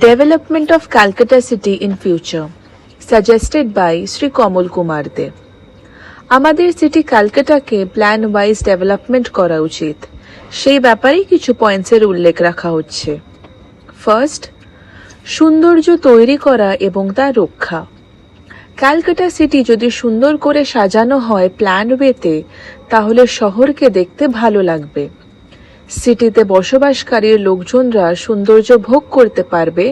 Development of Calcutta City in Future, Suggested by Sri Kamal Kumar De. আমাদের city ক্যালকাটাকে plan wise development করা উচিত। সেই ব্যাপারেই কিছু পয়েন্টসের উল্লেখ রাখা হচ্ছে। ফার্স্ট সৌন্দর্য তৈরি করা এবং তার রক্ষা। ক্যালকাটা সিটি যদি সুন্দর করে সাজানো হয় প্ল্যান ওয়েতে তাহলে শহরকে দেখতে ভালো লাগবে। সিটিতে বসবাসকারী লোকজনরা সৌন্দর্য ভোগ করতে পারবে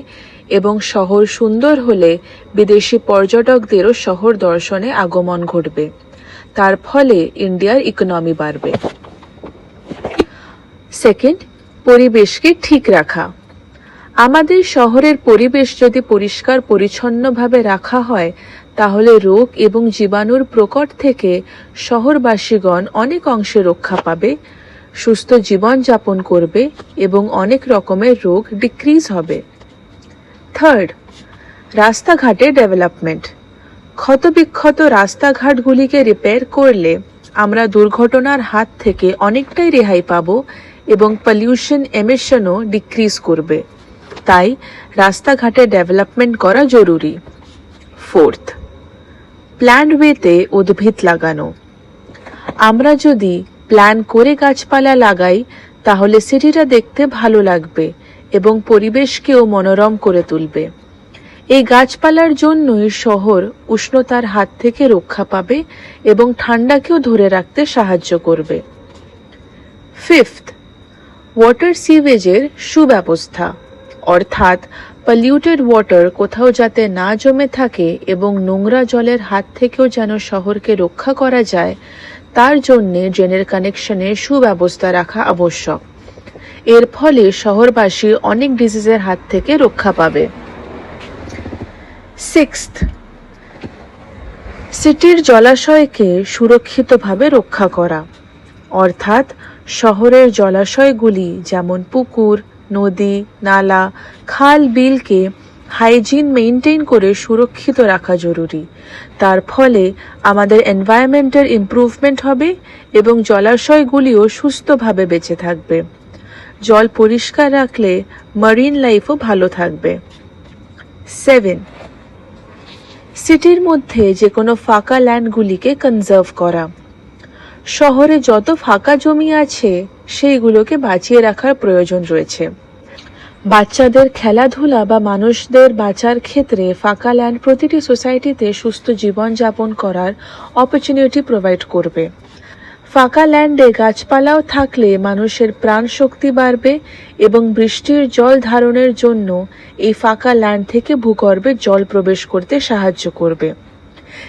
এবং শহর সুন্দর হলে বিদেশি পর্যটকদেরও শহর দর্শনে আগমন ঘটবে। তার ফলে ইন্ডিয়ার ইকোনমি বাড়বে। সেকেন্ড পরিবেশকে ঠিক রাখা। আমাদের শহরের পরিবেশ যদি পরিষ্কার, পরিচ্ছন্নভাবে রাখা হয়, তাহলে রোগ এবং জীবাণুর প্রকট থেকে শহরবাসীগণ অনেক অংশে রক্ষা পাবে। সুস্থ জীবন যাপন করবে এবং অনেক রকমের রোগ ডিক্রিজ হবে। থার্ড রাস্তাঘাটে ডেভেলপমেন্ট ক্ষতবিক্ষত রাস্তাঘাটগুলিকে রিপেয়ার করলে আমরা দুর্ঘটনার হাত থেকে অনেকটাই রেহাই পাব এবং পলিউশন এমিশনও ডিক্রিজ করবে। তাই রাস্তাঘাটে ডেভেলপমেন্ট করা জরুরি। ফোর্থ প্ল্যান্ড ওয়েতে উদ্ভিদ লাগানো। আমরা যদি প্ল্যান করে গাছপালা লাগাই, তাহলে সিটিটা দেখতে ভালো লাগবে এবং পরিবেশকেও মনোরম করে তুলবে। এই গাছপালার জন্যই শহর উষ্ণতার হাত থেকে রক্ষা পাবে এবং ঠান্ডাকেও ধরে রাখতে সাহায্য করবে। ফিফথ ওয়াটার সিভেজের সুব্যবস্থা। অর্থাৎ পলিউটেড ওয়াটার কোথাও যাতে না জমে থাকে এবং নোংরা জলের হাত থেকেও যেন শহরকে রক্ষা করা যায় তার জন্যে ড্রেনের কানেকশনের সুব্যবস্থা রাখা আবশ্যক। এর ফলে শহরবাসী অনেক ডিজিজের হাত থেকে রক্ষা পাবে। সিটির জলাশয়কে সুরক্ষিতভাবে রক্ষা করা। অর্থাৎ শহরের জলাশয়গুলি যেমন পুকুর, নদী, নালা, খাল, বিলকে হাইজিন মেনটেন করে সুরক্ষিত রাখা জরুরি। তার ফলে আমাদের এনভায়রনমেন্টের ইমপ্রুভমেন্ট হবে এবং জলাশয়গুলিও সুস্থভাবে বেঁচে থাকবে। জল পরিষ্কার রাখলে মারিন লাইফও ভালো থাকবে। সেভেন। সিটির মধ্যে যে কোনো ফাঁকা ল্যান্ডগুলিকে কনজার্ভ করা। শহরে যত ফাঁকা জমি আছে, সেইগুলোকে বাঁচিয়ে রাখার প্রয়োজন রয়েছে। বাচ্চাদের খেলাধুলা বা মানুষদের বাঁচার ক্ষেত্রে ফাঁকা ল্যান্ড প্রতিটি সোসাইটিতে সুস্থ জীবনযাপন করার অপরচুনিটি প্রোভাইড করবে। ফাঁকা ল্যান্ডে গাছপালাও থাকলে মানুষের প্রাণ শক্তি বাড়বে এবং বৃষ্টির জল ধারণের জন্য এই ফাঁকা ল্যান্ড থেকে ভূগর্ভে জল প্রবেশ করতে সাহায্য করবে।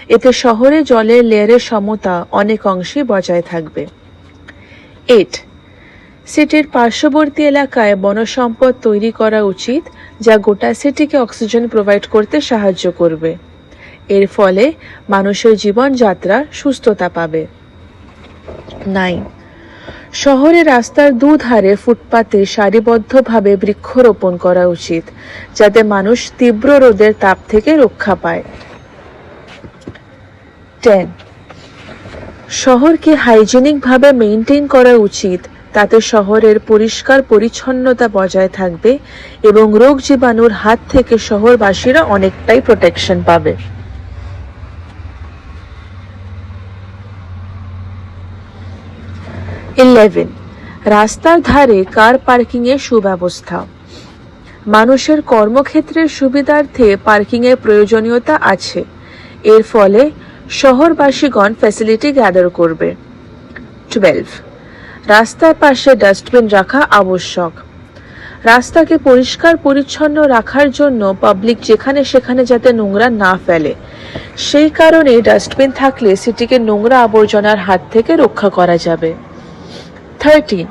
এতে শহরে জলের লেয়ারের সমতা অনেক অংশে বজায় থাকবে। এইট সিটির পার্শ্ববর্তী এলাকায় বনসম্পদ তৈরি করা উচিত, যা গোটা সিটিকে অক্সিজেন প্রোভাইড করতে সাহায্য করবে। এর ফলে মানুষের জীবনযাত্রা সুস্থতা পাবে। নাইন। শহরে রাস্তার দুধারে ফুটপাতে সারিবদ্ধভাবে বৃক্ষরোপণ করা উচিত, যাতে মানুষ তীব্র রোদের তাপ থেকে রক্ষা পায়। টেন। শহরকে হাইজেনিকভাবে মেনটেন করা উচিত তাতে শহরের পরিষ্কার পরিচ্ছন্নতা বজায় থাকবে এবং রোগ জীবাণুর হাত থেকে শহরবাসীরা অনেকটাই প্রোটেকশন পাবে। ইলেভেন রাস্তার ধারে কার পার্কিং এর সুব্যবস্থা। মানুষের কর্মক্ষেত্রের সুবিধার্থে পার্কিং এর প্রয়োজনীয়তা আছে। এর ফলে শহরবাসীগণ ফ্যাসিলিটি গ্যাদার করবে। টুয়েলভ রাস্তার পাশে ডাস্টবিন রাখা আবশ্যক। রাস্তাকে পরিষ্কার, পরিচ্ছন্ন রাখার জন্য পাবলিক যেখানে সেখানে যাতে নোংরা না ফেলে। সেই কারণে ডাস্টবিন থাকলে সিটিকে নোংরা আবর্জনার হাত থেকে রক্ষা করা যাবে। থার্টিন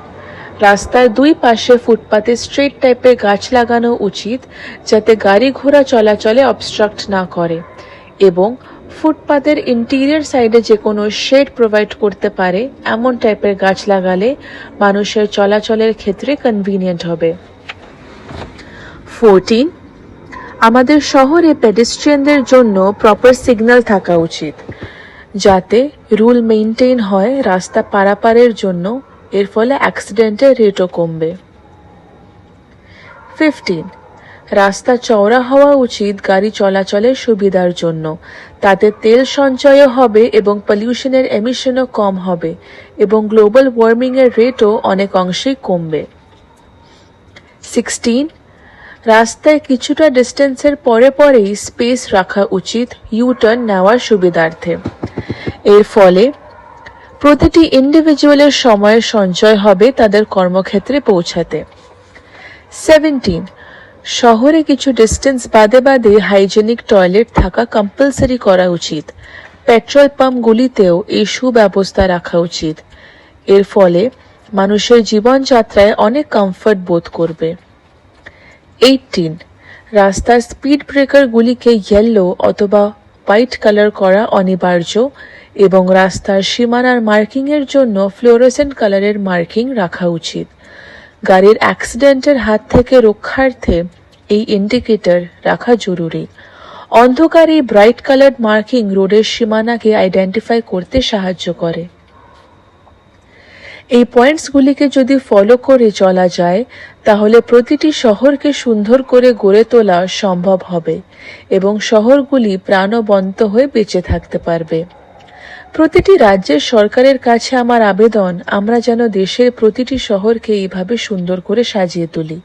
রাস্তার দুই পাশে ফুটপাতে স্ট্রেট টাইপের গাছ লাগানো উচিত, যাতে গাড়ি ঘোড়া চলাচলে অবস্ট্রাক্ট না করে। এবং ফুটপাতের ইন্টিরিয়র সাইডে যে কোনো শেড প্রোভাইড করতে পারে, এমন টাইপের গাছ লাগালে মানুষের চলাচলের ক্ষেত্রে কনভিনিয়েন্ট হবে। ফোরটিন আমাদের শহরে পেডেস্ট্রিয়ানদের জন্য প্রপার সিগন্যাল থাকা উচিত, যাতে রুল মেনটেন হয় রাস্তা পারাপারের জন্য, এর ফলে অ্যাক্সিডেন্টের রেটও কমবে। ফিফটিন রাস্তা চওড়া হওয়া উচিত গাড়ি চলাচলের সুবিধার জন্য। তাতে তেল সঞ্চয়ও হবে এবং পলিউশনের এমিশনও কম হবে এবং গ্লোবাল ওয়ার্মিংয়ের রেটও অনেক অংশেই কমবে। সিক্সটিন রাস্তায় কিছুটা ডিস্টেন্সের পরে পরেই স্পেস রাখা উচিত ইউ টার্ন নেওয়ার সুবিধার্থে। এর ফলে প্রতিটি ইন্ডিভিজুয়ালের সময়ের সঞ্চয় হবে তাদের কর্মক্ষেত্রে পৌঁছাতে। সেভেন্টিন শহরে কিছু ডিস্টেন্স বাদে বাদে হাইজেনিক টয়লেট থাকা কম্পালসারি করা উচিত। পেট্রোল পাম্পগুলিতেও এই সুব্যবস্থা রাখা উচিত। এর ফলে মানুষের জীবনযাত্রায় অনেক কমফর্ট বোধ করবে। এইটিন রাস্তার স্পিড ব্রেকারগুলিকে ইয়েলো অথবা হোয়াইট কালার করা অনিবার্য এবং রাস্তার সীমানার মার্কিংয়ের জন্য ফ্লোরোসেন্ট কালারের মার্কিং রাখা উচিত। গাড়ির অ্যাক্সিডেন্টের হাত থেকে রক্ষার্থে এই ইন্ডিকেটর রাখা জরুরি। অন্ধকার এই ব্রাইট কালার্ড মার্কিং রোডের সীমানাকে আইডেন্টিফাই করতে সাহায্য করে। এই পয়েন্টসগুলিকে যদি ফলো করে চলা যায়, তাহলে প্রতিটি শহরকে সুন্দর করে গড়ে তোলা সম্ভব হবে এবং শহরগুলি প্রাণবন্ত হয়ে বেঁচে থাকতে পারবে। প্রতিটি রাজ্যের সরকারের কাছে আমার আবেদন, আমরা যেন দেশের প্রতিটি শহরকে এইভাবে সুন্দর করে সাজিয়ে তুলি।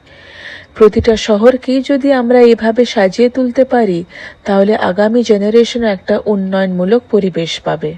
প্রতিটা শহরকেই যদি আমরা এভাবে সাজিয়ে তুলতে পারি, তাহলে আগামী জেনারেশন একটা উন্নয়নমূলক পরিবেশ পাবে।